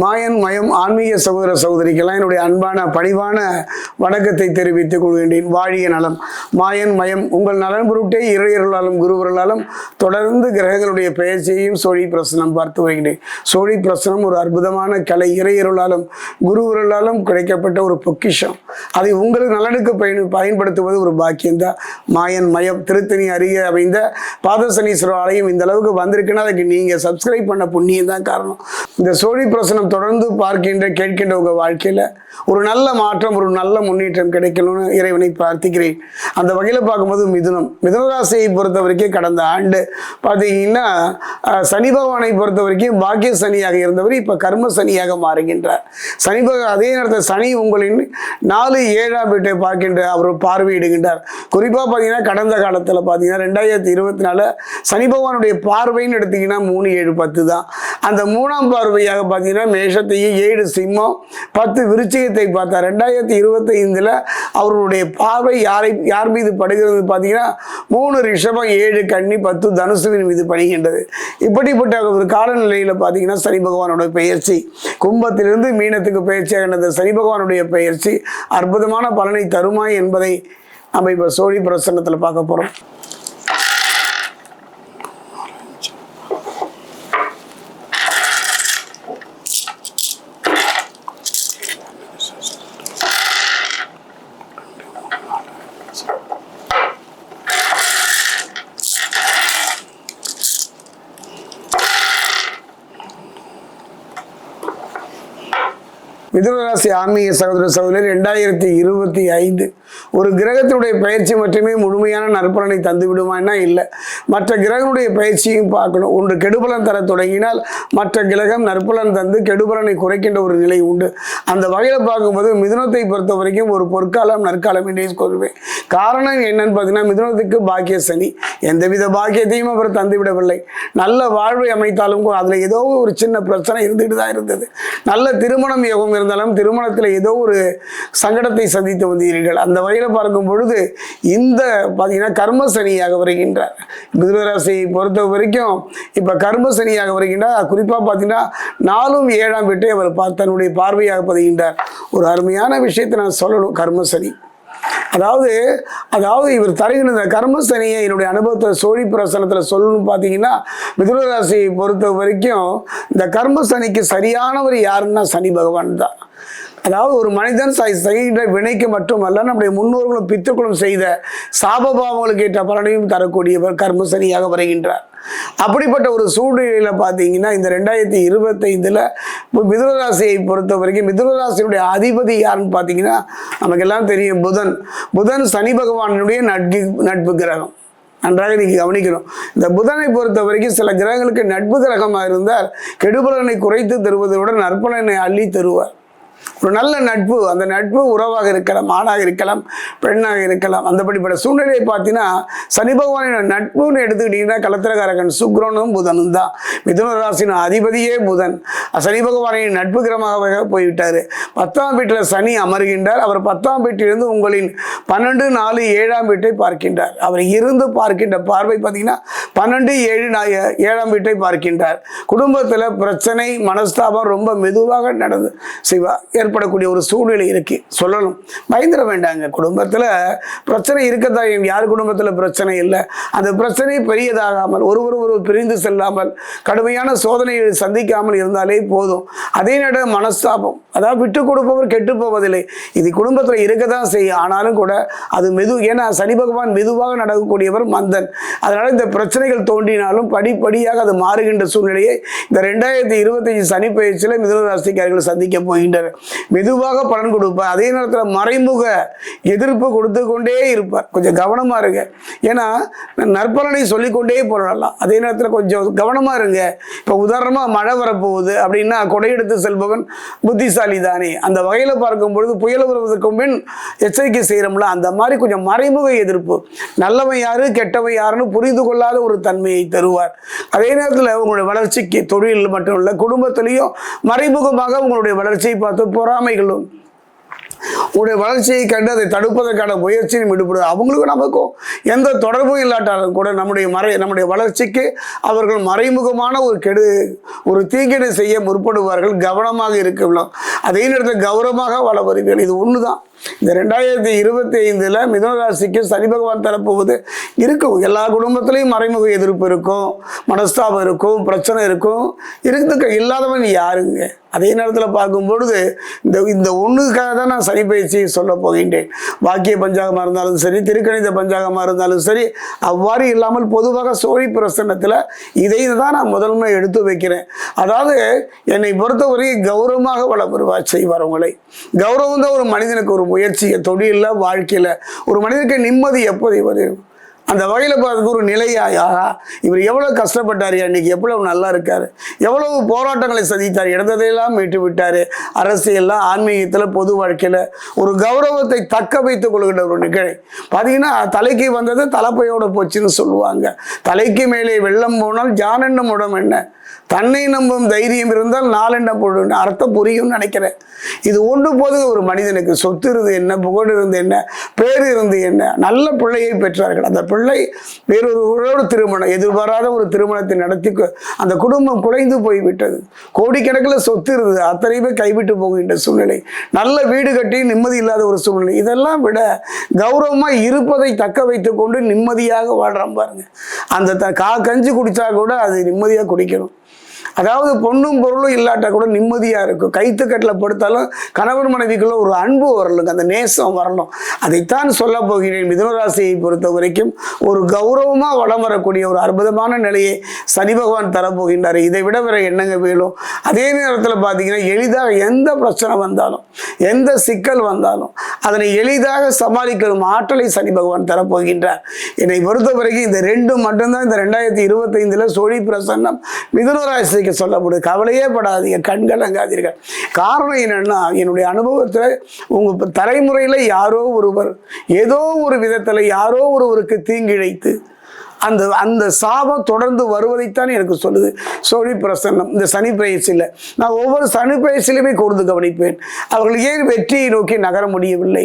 மாயன் மயம் ஆன்மீக சகோதர சகோதரிக்கெல்லாம் என்னுடைய அன்பான பணிவான வணக்கத்தை தெரிவித்துக் கொள்கின்றேன். வாழிய நலம். மாயன் மயம் உங்கள் நலன் பொருட்டே இறையர்களாலும் குருவர்களாலும் தொடர்ந்து கிரகங்களுடைய பெயர்ச்சியையும் சோழி பிரசனம் பார்த்து வருகின்றேன். சோழி பிரசனம் ஒரு அற்புதமான கலை. இறையர்களாலும் குருவர்களாலும் கிடைக்கப்பட்ட ஒரு பொக்கிஷம். அதை உங்கள் நலனுக்கு பயன் பயன்படுத்துவது ஒரு பாக்கியம்தான். மாயன் மயம் திருத்தணி அருகே அமைந்த பாதசனீஸ்வரர் ஆலயம் இந்த அளவுக்கு வந்திருக்குன்னா அதுக்கு நீங்கள் சப்ஸ்கிரைப் பண்ண புண்ணியம் தான் காரணம். இந்த சோழி பிரசனம் தொடர்ந்து பார்க்கின்ற கேட்கின்ற உங்கள் வாழ்க்கையில் ஒரு நல்ல மாற்றம் ஒரு நல்ல முன்னேற்றம் கிடைக்கணும்னு இறைவனை பிரார்த்திக்கிறேன். அந்த வகையில் பார்க்கும்போது மிதுனம். மிதுன ராசியை பொறுத்த வரைக்கும் கடந்த ஆண்டு பார்த்தீங்கன்னா சனி பகவானை பொறுத்த வரைக்கும் பாக்கிய சனியாக இருந்தவர் இப்போ கர்ம சனியாக மாறுகின்றார். சனி பகவான் அதே நேரத்தில் சனி உங்களின் நாலு ஏழாம் வீட்டை பார்க்கின்ற அவர் பார்வையிடுகின்றார். குறிப்பாக பார்த்தீங்கன்னா கடந்த காலத்தில் பார்த்தீங்கன்னா ரெண்டாயிரத்தி இருபத்தி நாலு சனி பகவானுடைய பார்வைன்னு எடுத்தீங்கன்னா மூணு ஏழு பத்து தான். அந்த மூணாம் பார்வையாக பார்த்தீங்கன்னா மேஷத்தையும் ஏழு சிம்மம் பத்து விருச்சிகத்தை பார்த்தா ரெண்டாயிரத்தி இருபத்தி ஐந்தில் அவர்களுடைய பார்வை யாரை யார் மீது படுகிறது பார்த்தீங்கன்னா மூணு ரிஷபம் ஏழு கன்னி பத்து தனுசுவின் மீது படுகின்றது. இப்படிப்பட்ட ஒரு காலநிலையில் பார்த்தீங்கன்னா சனி பகவானோட பெயர்ச்சி கும்பத்திலிருந்து மீனத்துக்கு பெயர்ச்சியாக நடந்த சனி பகவானுடைய பெயர்ச்சி அற்புதமான பலனை தருமா என்பதை நம்ம இப்போ சோழி பிரசன்னத்தில் பார்க்க போகிறோம் மிதுனராசி ஆன்மீக சகோதர சகோதரி ரெண்டாயிரத்தி இருபத்தி ஐந்து. ஒரு கிரகத்தினுடைய பயிற்சி மட்டுமே முழுமையான நற்பலனை தந்து விடுமானா இல்லை. மற்ற கிரகனுடைய பயிற்சியும் பார்க்கணும். ஒன்று கெடுபலன் தர தொடங்கினால் மற்ற கிரகம் நற்பலன் தந்து கெடுபலனை குறைக்கின்ற ஒரு நிலை உண்டு. அந்த வகையில் பார்க்கும்போது மிதுனத்தை பொறுத்த வரைக்கும் ஒரு பொற்காலம் நற்காலம் என்றே கொள்வேன் காரணம் என்னன்னு பார்த்தீங்கன்னா மிதுனத்துக்கு பாக்கிய சனி. எந்தவித பாக்கியத்தையும் அவர் தந்துவிடவில்லை நல்ல வாழ்வை அமைத்தாலும் கூட அதில் ஏதோ ஒரு சின்ன பிரச்சனை இருந்துட்டு தான் இருந்தது. நல்ல திருமணம் யோகம் இருந்தாலும் திருமணத்தில் ஏதோ ஒரு சங்கடத்தை சந்தித்து வந்தீர்கள். அந்த வகையில் பார்க்கும் பொழுது இந்த பார்த்தீங்கன்னா கர்ம சனியாக வருகின்றார். மிதுனராசியை பொறுத்த வரைக்கும் இப்போ கர்ம சனியாக வருகின்றார். குறிப்பாக பார்த்தீங்கன்னா நாலும் ஏழாம் வீட்டை அவர் பார்த்து தன்னுடைய பார்வையாக பதிகின்றார். ஒரு அருமையான விஷயத்தை நான் சொல்லணும் கர்ம சனி அதாவது அதாவது இவர் தருகிற இந்த கர்மசனியை என்னுடைய அனுபவத்தை சோழி பிரசனத்தில் சொல்லணும்னு பார்த்தீங்கன்னா மிதுனராசியை பொறுத்த வரைக்கும் இந்த கர்மசனிக்கு சரியானவர் யாருன்னா சனி பகவான் தான். அதாவது ஒரு மனிதன் செய்கின்ற வினைக்கு மட்டுமல்ல நம்முடைய முன்னோர்களும் பித்தர்களும் செய்த சாபபாவங்களுக்கு ஏற்ற பலனையும் தரக்கூடியவர் கர்மசனியாக வருகின்றார். அப்படிப்பட்ட ஒரு சூழ்நிலையில் பார்த்தீங்கன்னா இந்த ரெண்டாயிரத்தி இருபத்தைந்தில் இப்போ மிதுனராசியை பொறுத்த வரைக்கும் மிதுனராசியுடைய அதிபதி யாருன்னு பார்த்தீங்கன்னா நமக்கெல்லாம் தெரியும் புதன். புதன் சனி பகவானுடைய நட்பு நட்பு கிரகம். நன்றாக நீங்கள் கவனிக்கணும். இந்த புதனை பொறுத்த வரைக்கும் சில கிரகங்களுக்கு நட்பு கிரகமாக இருந்தால் கெடுபலனை குறைத்து தருவதோடு நற்பலனை அள்ளி தருவார். ஒரு நல்ல நட்பு அந்த நட்பு உறவாக இருக்கலாம் ஆணாக இருக்கலாம் பெண்ணாக இருக்கலாம் அந்தபடிப்பட்ட சூழ்நிலையை பார்த்தீங்கன்னா சனி பகவானின் நட்புன்னு எடுத்துக்கிட்டிங்கன்னா கலத்திரகாரகன் சுக்ரனும் புதனும் தான். மிதுன ராசியின் அதிபதியே புதன். சனி பகவானின் நட்பு கிரகமாக போய்விட்டார். பத்தாம் வீட்டில் சனி அமர்கின்றார். அவர் பத்தாம் வீட்டிலிருந்து உங்களின் பன்னெண்டு நாலு ஏழாம் வீட்டை பார்க்கின்றார். அவர் இருந்து பார்க்கின்ற பார்வை பார்த்தீங்கன்னா பன்னெண்டு ஏழு நா- ஏழாம் வீட்டை பார்க்கின்றார். குடும்பத்தில் பிரச்சனை மனஸ்தாபம் ரொம்ப மெதுவாக நடந்து சிவா ஏற்படக்கூடிய ஒரு சூழ்நிலை இருக்குது சொல்லணும். பயந்துட வேண்டாங்க. குடும்பத்தில் பிரச்சனை இருக்கத்தான் யார் குடும்பத்தில் பிரச்சனை இல்லை? அந்த பிரச்சனை பெரியதாகாமல் ஒருவர் ஒருவர் பிரிந்து செல்லாமல் கடுமையான சோதனையை சந்திக்காமல் இருந்தாலே போதும். அதே நேரம் மனஸ்தாபம். அதாவது விட்டு கொடுப்பவர் கெட்டு போவதில்லை. இது குடும்பத்தில் இருக்க தான் செய்யும். ஆனாலும் கூட அது மெது ஏன்னா சனி பகவான் மெதுவாக நடக்கக்கூடியவர் மந்தன். அதனால் இந்த பிரச்சனைகள் தோன்றினாலும் படிப்படியாக அது மாறுகின்ற சூழ்நிலையை இந்த ரெண்டாயிரத்தி இருபத்தஞ்சு சனி பயிற்சியில் மிதுன ராசிக்காரர்கள் சந்திக்க போகின்றனர். மெதுவாக பலன் கொடுப்பார். அதே நேரத்தில் மறைமுக எதிர்ப்பு கொடுத்து கொண்டே இருப்பார். கொஞ்சம் கவனமாக இருங்க. ஏன்னா நற்பலனை சொல்லிக்கொண்டே போராடலாம். அதே நேரத்தில் கொஞ்சம் கவனமாக இருங்க. இப்போ உதாரணமாக மழை வரப்போகுது அப்படின்னா கொடையெடுத்து செல்பவன் புத்திசாலி தானே அந்த வகையில் பார்க்கும் பொழுது புயல் வருவதற்கு பின் எச்சரிக்கை செய்கிறோம்ல அந்த மாதிரி கொஞ்சம் மறைமுக எதிர்ப்பு. நல்லவன் யாரு கெட்டவன் யாருன்னு புரிந்து கொள்ளாத ஒரு தன்மையை தருவார். அதே நேரத்தில் உங்களுடைய வளர்ச்சிக்கு தொழில் மட்டும் இல்லை குடும்பத்திலையும் மறைமுகமாக உங்களுடைய வளர்ச்சியை பார்த்து பொறாமைகளும். உங்களுடைய வளர்ச்சியை கண்டு அதை தடுப்பதற்கான முயற்சியும் ஈடுபடுவது அவங்களுக்கும் நமக்கும் எந்த தொடர்பும் இல்லாட்டாலும் கூட நம்முடைய மறை நம்முடைய வளர்ச்சிக்கு அவர்கள் மறைமுகமான ஒரு கெடு ஒரு தீங்கினை செய்ய முற்படுவார்கள். கவனமாக இருக்கலாம் அதே நேரத்தில் கௌரவமாக வாழ வருவீர்கள். இது ஒன்று தான் இந்த ரெண்டாயிரத்தி இருபத்தி ஐந்தில் மிதனராசிக்கு சனி பகவான் தரப்போவது இருக்கும். எல்லா குடும்பத்திலையும் மறைமுக எதிர்ப்பு இருக்கும் மனஸ்தாபம் இருக்கும் பிரச்சனை இருக்கும். இருக்கிறதுக்கு இல்லாதவன் யாருங்க? அதே நேரத்தில் பார்க்கும் பொழுது இந்த இந்த ஒன்றுக்காக தான் நான் சனி பயிற்சி சொல்ல போகின்றேன். வாக்கிய பஞ்சாகமாக இருந்தாலும் சரி திருக்கணித பஞ்சாகமாக இருந்தாலும் சரி அவ்வாறு இல்லாமல் பொதுவாக சோழி பிரசன்னத்தில் இதை தான் நான் முதன்மை எடுத்து வைக்கிறேன். அதாவது என்னை பொறுத்தவரை கௌரவமாக வளர்வா செய்வார் உங்களை. கௌரவம் தான் ஒரு மனிதனுக்கு ஒரு முயற்சியை தொழிலில் வாழ்க்கையில் ஒரு மனிதனுக்கு நிம்மதி எப்போது வரும்? அந்த வகையில் பார்த்து ஒரு நிலையாயா இவர் எவ்வளோ கஷ்டப்பட்டார் அன்னைக்கு எவ்வளவு நல்லா இருக்கார். எவ்வளவு போராட்டங்களை சந்தித்தார். இடத்தையெல்லாம் மீட்டு விட்டார் அரசியலில் ஆன்மீகத்தில் பொது வாழ்க்கையில் ஒரு கௌரவத்தை தக்க வைத்துக் கொள்கின்ற ஒரு நிகழ்வு பார்த்தீங்கன்னா தலைக்கு வந்தது தலைப்பையோட போச்சுன்னு சொல்லுவாங்க. தலைக்கு மேலே வெள்ளம் போனால் ஜானென்னும் உடம் என்ன? தன்னை நம்பும் தைரியம் இருந்தால் நாளெண்ண பொழுது அர்த்தம் புரியும்னு நினைக்கிறேன். இது ஒன்று போது ஒரு மனிதனுக்கு சொத்து இருந்து என்ன புகழ் இருந்து என்ன பேர் இருந்து என்ன நல்ல பிள்ளையை பெற்றார்கள். அந்த பிள்ளை பிள்ளை வேறொருவரோடு திருமணம் எதிர்பாராத ஒரு திருமணத்தை நடத்தி அந்த குடும்பம் குலைந்து போய்விட்டது. கோடிக்கணக்கில் சொத்து இருந்தது. அத்தனையுமே கைவிட்டு போகின்ற சூழ்நிலை. நல்ல வீடு கட்டி நிம்மதி இல்லாத ஒரு சூழ்நிலை. இதெல்லாம் விட கௌரவமாக இருப்பதை தக்க வைத்து கொண்டு நிம்மதியாக வாழ்கிறோம் பாருங்க. அந்த த கா கஞ்சி குடித்தா கூட அது நிம்மதியாக குடிக்கணும். அதாவது பொண்ணும் பொருளும் இல்லாட்டா கூட நிம்மதியாக இருக்கும். கைத்துக்கட்டில் படுத்தாலும் கணவன் மனைவிக்குள்ள ஒரு அன்பு வரலுங்க. அந்த நேசம் வரணும். அதைத்தான் சொல்ல போகிறேன். மிதுனராசியை பொறுத்த வரைக்கும் ஒரு கௌரவமாக வளம் வரக்கூடிய ஒரு அற்புதமான நிலையை சனி பகவான் தரப்போகின்றார். இதை விட வேற என்னங்க வேணும்? அதே நேரத்தில் பார்த்தீங்கன்னா எளிதாக எந்த பிரச்சனை வந்தாலும் எந்த சிக்கல் வந்தாலும் அதனை எளிதாக சமாளிக்கும் ஆற்றலை சனி பகவான் தரப்போகின்றார். என்னை பொறுத்த வரைக்கும் இந்த ரெண்டு மட்டும்தான் இந்த ரெண்டாயிரத்தி இருபத்தைந்தில் சோழி பிரசன்னம் மிதுனராசிக்கு சொல்லப்படுது கவலையே படாதீங்க கண்கலங்காதீர்கள் காரணம் என்னென்னா என்னுடைய அனுபவத்தில் உங்கள் தலைமுறையில் யாரோ ஒருவர் ஏதோ ஒரு விதத்தில் யாரோ ஒருவருக்கு தீங்கிழைத்து அந்த அந்த சாபம் தொடர்ந்து வருவதைத்தான் எனக்கு சொல்லுது. சோழி பிரசன்னம். இந்த சனி பயிற்சியில் நான் ஒவ்வொரு சனி பயிற்சியிலுமே கூர்ந்து கவனிப்பேன். அவர்கள் ஏன் வெற்றியை நோக்கி நகர முடியவில்லை?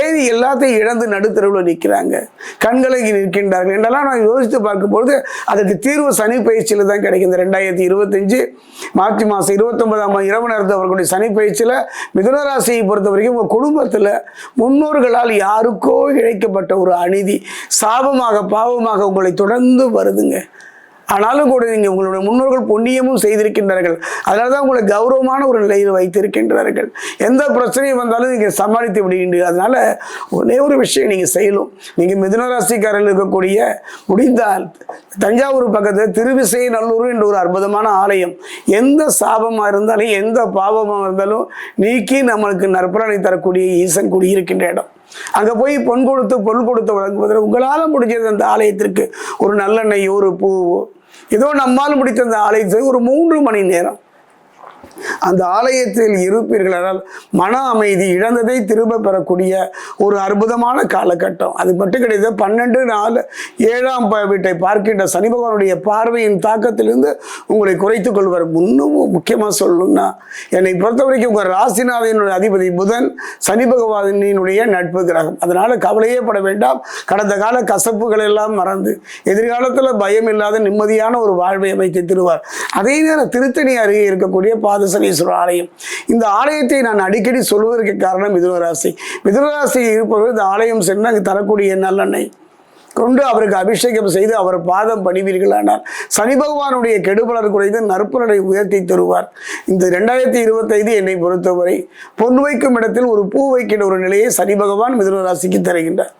ஏன் எல்லாத்தையும் இழந்து நடுத்தருவில் நிற்கிறாங்க? கண்களை நிற்கின்றார்கள் என்றெல்லாம் நான் யோசித்து பார்க்கும்பொழுது அதுக்கு தீர்வு சனி பயிற்சியில் தான் கிடைக்கும். இந்த ரெண்டாயிரத்தி இருபத்தஞ்சு மார்ச் மாதம் இருபத்தொன்பதாம் இரவு நேரத்தில் அவர்களுடைய சனி பயிற்சியில் மிதுனராசியை பொறுத்த வரைக்கும் உங்கள் குடும்பத்தில் முன்னோர்களால் யாருக்கோ இழைக்கப்பட்ட ஒரு அநீதி. சாபமாக பாவமாக உங்களை தொடர்ந்து வருதுங்க. ஆனாலும் கூட நீங்கள் உங்களுடைய முன்னோர்கள் புண்ணியமும் செய்திருக்கின்றார்கள். அதனால தான் உங்களை கௌரவமான ஒரு நிலையில் வைத்திருக்கின்றார்கள். எந்த பிரச்சனையும் வந்தாலும் நீங்கள் சமாளித்து விடுகின்ற அதனால் ஒரே ஒரு விஷயம் நீங்கள் செய்யணும். நீங்கள் மிதுனராசிக்காரர்கள் இருக்கக்கூடிய முடிந்தால் தஞ்சாவூர் பக்கத்தில் திருவிசை நல்லூர் என்ற ஒரு அற்புதமான ஆலயம். எந்த சாபமாக இருந்தாலும் எந்த பாவமாக இருந்தாலும் நீக்கி நம்மளுக்கு நற்பலனை தரக்கூடிய ஈசன் குடியிருக்கின்ற இடம். அங்கே போய் பொன் கொடுத்து பொருள் கொடுத்து வழங்குவதில் உங்களால் முடிஞ்சது அந்த ஆலயத்திற்கு ஒரு நல்லெண்ணெய் ஒரு பூவோ. ஏதோ நம்மால் முடித்த அந்த ஆலயத்துக்கு ஒரு மூன்று மணி நேரம் அந்த ஆலயத்தில் இருப்பீர்களால் மன அமைதி இழந்ததை திரும்ப பெறக்கூடிய ஒரு அற்புதமான காலகட்டம். அது மட்டும் கிடையாது பன்னெண்டு நாலு ஏழாம் வீட்டை பார்க்கின்ற சனி பகவானுடைய பார்வையின் தாக்கத்திலிருந்து உங்களை குறைத்துக் கொள்வார். இன்னும் முக்கியமாக சொல்லணும்னா என்னை பொறுத்த வரைக்கும் உங்கள் ராசிநாதனுடைய அதிபதி புதன் சனி பகவானினுடைய நட்பு கிரகம். அதனால கவலையே பட வேண்டாம். கடந்த கால கசப்புகள் எல்லாம் மறந்து எதிர்காலத்தில் பயம் இல்லாத நிம்மதியான ஒரு வாழ்வை அமைத்து திருவார். அதே நேரம் திருத்தணி அருகே இருக்கக்கூடிய பாதசனீஸ்வரர் ஆலயம் இந்த ஆலயத்தை நான் அடிக்கடி சொல்வதற்கு காரணம் மிதுனராசி. மிதுனராசி இருப்பவர்கள் இந்த ஆலயம் சென்று அங்கு தரக்கூடிய நல்லெண்ணெய். கொண்டு அவருக்கு அபிஷேகம் செய்து அவர் பாதம் பணிவீர்களானால் சனி பகவானுடைய கெடுபலர் குறைந்து நற்பலனை உயர்த்தி தருவார். இந்த ரெண்டாயிரத்தி இருபத்தைந்து என்னை பொறுத்தவரை பொன் வைக்கும் இடத்தில் ஒரு பூ வைக்கின்ற ஒரு நிலையை சனி பகவான் மிதுன ராசிக்கு தருகின்றார்.